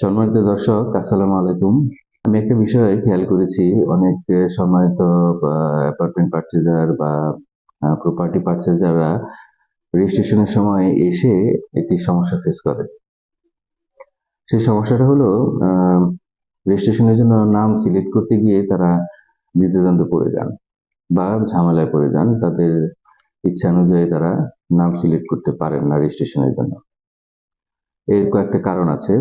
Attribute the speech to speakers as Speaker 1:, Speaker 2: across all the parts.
Speaker 1: সম্মানিত দর্শক, আসসালামু আলাইকুম। আমি একটা বিষয়ে খেয়াল করেছি, অনেক সম্মানিত অ্যাপার্টমেন্ট পার্চেজার বা প্রপার্টি পার্চেজাররা রেজিস্ট্রেশনের সময় এসে একটি সমস্যা ফেস করে। সেই সমস্যাটা হলো রেজিস্ট্রেশনের জন্য নাম সিলেক্ট করতে গিয়ে তারা দ্বিধাদ্বন্দ্বে পড়ে যান বা ঝামেলায় পড়ে যান। তাদের ইচ্ছা অনুযায়ী তারা নাম সিলেক্ট করতে পারেন না রেজিস্ট্রেশনের জন্য। এর কয়েকটা কারণ আছে।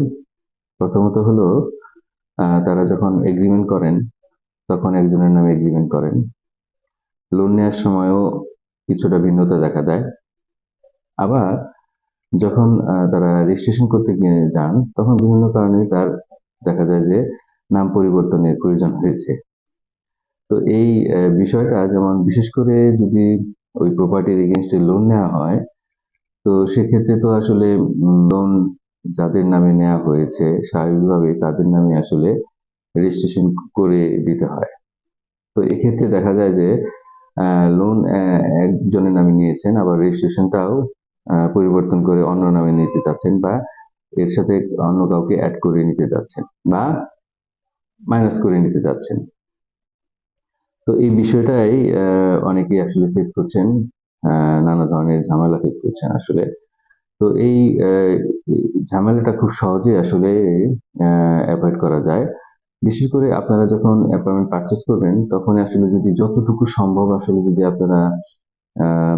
Speaker 1: প্রথমত হলো তারা যখন এগ্রিমেন্ট করেন, তখন একজনের নামে এগ্রিমেন্ট করেন। লোন নেওয়ার সময়ও কিছুটা ভিন্নতা দেখা দেয়। আবার যখন তারা রেজিস্ট্রেশন করতে গিয়ে যান, তখন বিভিন্ন কারণে তার দেখা যায় যে নাম পরিবর্তনের প্রয়োজন হয়েছে। তো এই বিষয়টা যেমন বিশেষ করে যদি ওই প্রপার্টির এগেনস্টে লোন নেওয়া হয়, তো সেক্ষেত্রে তো আসলে লোন যাদের নামে নেওয়া হয়েছে স্বাভাবিকভাবে তাদের নামে আসলে রেজিস্ট্রেশন করে দিতে হয়। তো এক্ষেত্রে দেখা যায় যে লোন একজনের নামে নিয়েছেন, আবার রেজিস্ট্রেশনটাও পরিবর্তন করে অন্য নামে নিতে চাচ্ছেন বা এর সাথে অন্য কাউকে অ্যাড করে নিতে যাচ্ছেন বা মাইনাস করে নিতে যাচ্ছেন। তো এই বিষয়টাই অনেকেই আসলে ফেস করছেন নানা ধরনের ঝামেলা ফেস করছেন আসলে। তো এই ঝামেলাটা খুব সহজে আসলে অ্যাভয়েড করা যায়। বিশেষ করে আপনারা যখন অ্যাপার্টমেন্ট পারচেজ করবেন তখন আসলে যদি যতটুকু সম্ভব আসলে যদি আপনারা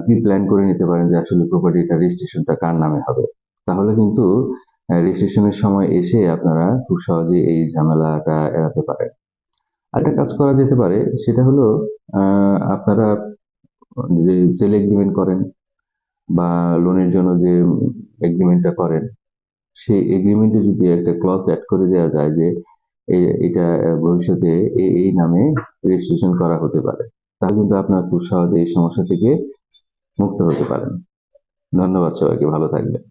Speaker 1: প্রি প্ল্যান করে নিতে পারেন যে আসলে প্রপার্টিটা রেজিস্ট্রেশনটা কার নামে হবে। তাহলে কিন্তু রেজিস্ট্রেশনের সময় এসে আপনারা খুব সহজে এই ঝামেলাটা এড়াতে পারেন। আরেকটা কাজ করা যেতে পারে, সেটা হলো আপনারা যে সেল এগ্রিমেন্ট করেন বা লোনের জন্য যে এগ্রিমেন্টটা করেন, সেই এগ্রিমেন্টে যদি একটা ক্লজ অ্যাড করে দেওয়া যায় যে এটা ভবিষ্যতে এই নামে রেজিস্ট্রেশন করা হতে পারে, তাহলে কিন্তু আপনার খুব সহজে এই সমস্যা থেকে মুক্ত হতে পারেন। ধন্যবাদ সবাইকে, ভালো থাকবেন।